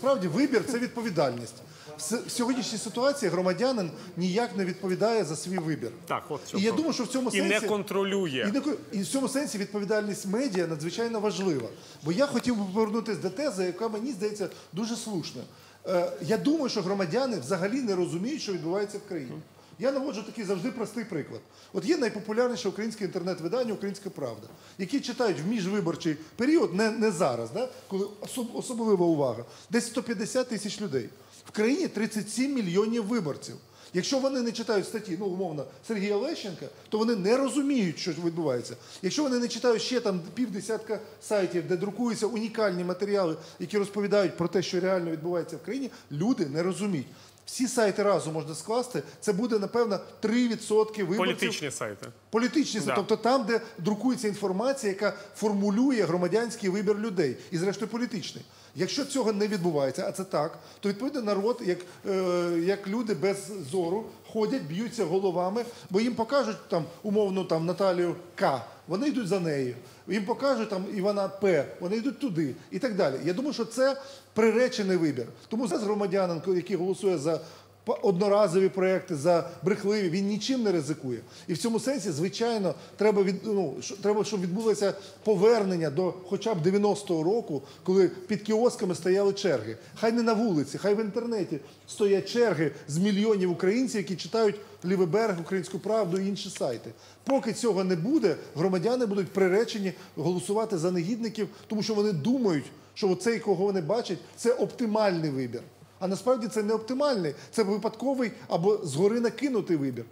Справді, вибір це відповідальність. В сьогоднішній ситуації громадянин ніяк не відповідає за свій вибір. Так, от І я думаю, що в цьому і сенсі не контролює. і, не ко- і в цьому сенсі відповідальність медіа надзвичайно важлива. Бо я хотів би повернутися до тези, яка мені здається дуже слушна. Е, я думаю, що громадяни взагалі не розуміють, що відбувається в країні. Я наводжу такий завжди простий приклад. От є найпопулярніше українське інтернет-видання Українська Правда, які читають в міжвиборчий період, не, не зараз, да, коли особ- особлива увага, десь 150 тисяч людей. В країні 37 мільйонів виборців. Якщо вони не читають статті, ну умовно, Сергія Лещенка, то вони не розуміють, що відбувається. Якщо вони не читають ще там півдесятка сайтів, де друкуються унікальні матеріали, які розповідають про те, що реально відбувається в країні, люди не розуміють. Всі сайти разом можна скласти, це буде, напевно, 3% виборців. Політичні сайти. Політичні, Да. тобто там, де друкується інформація, яка формулює громадянський вибір людей, і зрештою політичний. Якщо цього не відбувається, а це так, то відповідно народ, як, е, як люди без зору, ходять, б'ються головами, бо їм покажуть там умовно там Наталію К. Вони йдуть за нею. Їм покажуть там Івана П. Вони йдуть туди і так далі. Я думаю, що це приречений вибір. Тому зараз громадянин, який голосує за одноразові проекти, за брехливі, він нічим не ризикує. І в цьому сенсі, звичайно, треба від ну треба, щоб відбулося повернення до хоча б 90-го року, коли під кіосками стояли черги. Хай не на вулиці, хай в інтернеті стоять черги з мільйонів українців, які читають Лівий берег, Українську правду і інші сайти. Поки цього не буде, громадяни будуть приречені голосувати за негідників, тому що вони думають, що цей, кого вони бачать, це оптимальний вибір. А насправді це не оптимальний, це випадковий або згори накинутий вибір.